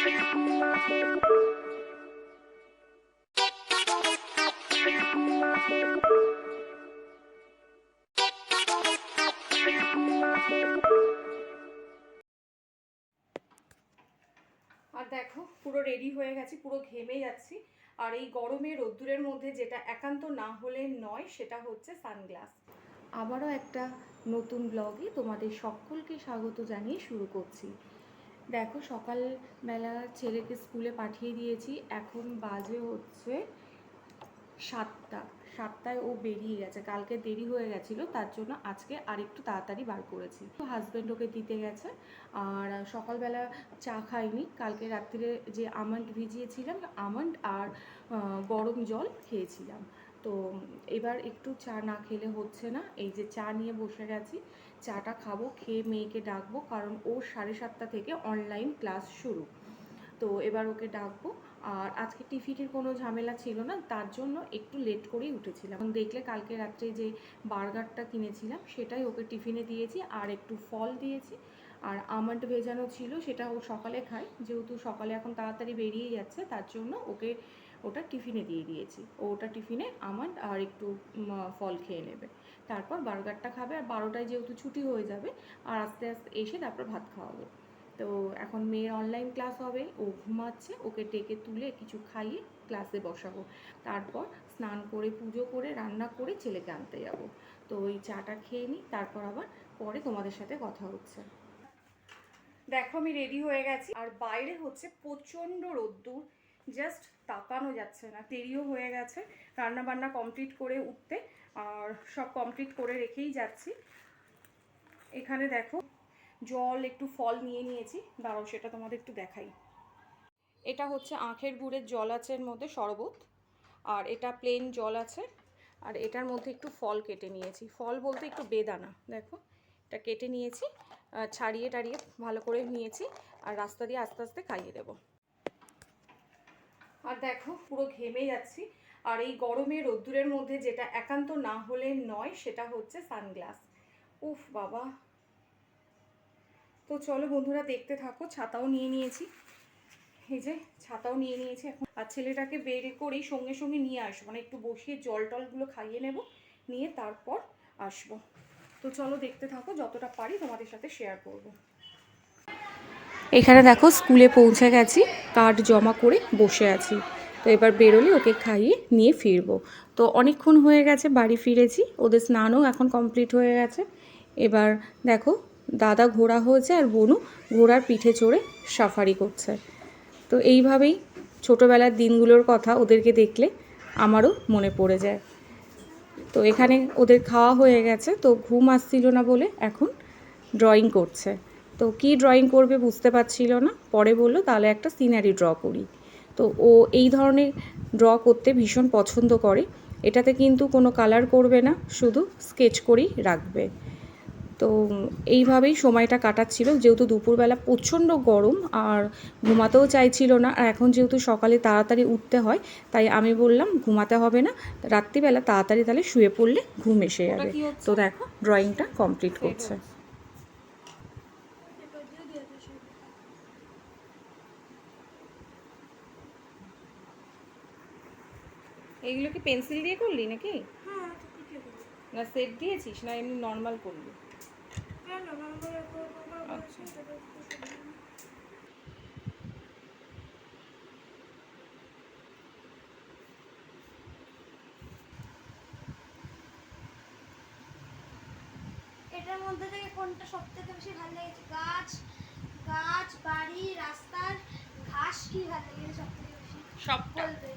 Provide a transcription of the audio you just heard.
আর দেখো, পুরো রেডি হয়ে গেছি, পুরো ঘেমে যাচ্ছি। আর এই গরমে রোদ্দুরের মধ্যে যেটা একান্ত না হলে নয়, সেটা হচ্ছে সানগ্লাস। আবারও একটা নতুন ব্লগে তোমাদের সকলকে স্বাগত জানিয়ে শুরু করছি। দেখো সকালবেলা ছেলেকে স্কুলে পাঠিয়ে দিয়েছি। এখন বাজে হচ্ছে সাতটা। সাতটায় ও বেরিয়ে গেছে। কালকে দেরি হয়ে গেছিল, তার জন্য আজকে আরেকটু তাড়াতাড়ি বার করেছি। তো হাজব্যান্ড ওকে দিতে গেছে। আর সকালবেলা চা খাইনি। কালকে রাত্রিরে যে আমন্ড ভিজিয়েছিলাম আমন্ড আর গরম জল খেয়েছিলাম। তো এবার একটু চা না খেলে হচ্ছে না। এই যে চা নিয়ে বসে গেছি, চাটা খাব, খেয়ে মেয়েকে ডাকবো, কারণ ও সাড়ে সাতটা থেকে অনলাইন ক্লাস শুরু। তো এবার ওকে ডাকবো। আর আজকে টিফিনের কোনো ঝামেলা ছিল না, তার জন্য একটু লেট করেই উঠেছিলাম। দেখলে কালকে রাত্রে যে বার্গারটা কিনেছিলাম, সেটাই ওকে টিফিনে দিয়েছি, আর একটু ফল দিয়েছি। আর আমন্ড ভেজানো ছিল, সেটা ও সকালে খায়, যেহেতু সকালে এখন তাড়াতাড়ি বেরিয়ে যাচ্ছে, তার জন্য ওকে ওটা টিফিনে দিয়ে দিয়েছি। ও ওটা টিফিনে আমন্ড আর একটু ফল খেয়ে নেবে। তারপর বার্গারটা খাবে আর বারোটায় যেহেতু ছুটি হয়ে যাবে, আর আস্তে আস্তে এসে তারপর ভাত খাওয়াবো। তো এখন মেয়ের অনলাইন ক্লাস হবে, ও ঘুমাচ্ছে, ওকে ডেকে তুলে কিছু খাইয়ে ক্লাসে বসাবো। তারপর স্নান করে, পুজো করে, রান্না করে ছেলেকে আনতে যাব। তো ওই চাটা খেয়ে নিই, তারপর আবার পরে তোমাদের সাথে কথা হচ্ছে। দেখো আমি রেডি হয়ে গেছি। আর বাইরে হচ্ছে প্রচণ্ড রোদ্দুর জাস্ট তাকানো যাচ্ছে না, দেরিও হয়ে গেছে। রান্না বান্না কমপ্লিট করে উঠতে, আর সব কমপ্লিট করে রেখেই যাচ্ছি। এখানে দেখো, জল একটু ফল নিয়ে নিয়েছি। দাঁড়াও, সেটা তোমাদের একটু দেখাই। এটা হচ্ছে আখের গুড়ের জল আছে এর মধ্যে শরবত, আর এটা প্লেন জল আছে। আর এটার মধ্যে একটু ফল কেটে নিয়েছি। ফল বলতে একটু বেদানা, দেখো। এটা কেটে নিয়েছি ছাড়িয়ে টাড়িয়ে ভালো করে নিয়েছি, আর রাস্তা দিয়ে আস্তে আস্তে খাইয়ে দেবো। দেখো, পুরো ঘেমে যাচ্ছি। আর এই গরমে রোদ্দুরের মধ্যে যেটা একান্ত না হলে নয়, সেটা হচ্ছে সানগ্লাস। উফ বাবা। তো চলো বন্ধুরা, দেখতে থাকো, ছাতাও নিয়ে নিয়েছি। এই যে, ছাতাও নিয়ে নিয়েছি এখন। আর ছেলেটাকে বের করেই সঙ্গে সঙ্গে নিয়ে আসব। মানে একটু বসিয়ে জল টলগুলো খাইয়ে নেব, নিয়ে তারপর আসব। তো চলো দেখতে থাকো, যতটা পারি তোমাদের সাথে শেয়ার করব। এখানে দেখো স্কুলে পৌঁছে গেছি, কার্ড জমা করে বসে আছি। তো এবার বেরোলে ওকে খাইয়ে নিয়ে ফিরবো। তো অনেকক্ষণ হয়ে গেছে, বাড়ি ফিরেছি, ওদের স্নানও এখন কমপ্লিট হয়ে গেছে। এবার দেখো দাদা ঘোড়া হয়েছে আর বনু ঘোড়ার পিঠে চড়ে সাফারি করছে। তো এইভাবেই ছোটোবেলার দিনগুলোর কথা ওদেরকে দেখলে আমারও মনে পড়ে যায়। তো এখানে ওদের খাওয়া হয়ে গেছে, তো ঘুম আসছিল না বলে এখন ড্রয়িং করছে। তো কি ড্রয়িং করবে বুঝতে পারছিল না। পরে বলল তাহলে একটা সিনারি ড্র করি। তো ও এই ধরনের ড্র করতে ভীষণ পছন্দ করে। এটাতে কিন্তু কোনো কালার করবে না শুধু স্কেচ করেই রাখবে। তো এইভাবেই সময়টা কাটাচ্ছিল। যেহেতু দুপুরবেলা প্রচণ্ড গরম আর ঘুমাতেও চাইছিল না আর এখন যেহেতু সকালে তাড়াতাড়ি উঠতে হয় তাই আমি বললাম ঘুমাতে হবে না। রাত্রিবেলা তাড়াতাড়ি তাহলে শুয়ে পড়লে ঘুম এসে যাবে। তো দেখো ড্রয়িংটা কমপ্লিট করছে। এইগুলো কি পেন্সিল দিয়ে করলি নাকি? হ্যাঁ? না সেট দিয়েছিস না এমনি নর্মাল করলি? আচ্ছা। এটার মধ্যে থেকে কোনটা সব থেকে বেশি ভালো লেগেছে? গাছ গাছ বাড়ি রাস্তার ঘাস কি ভালো লেগেছে সব থেকে বেশি? সবটা। বলবে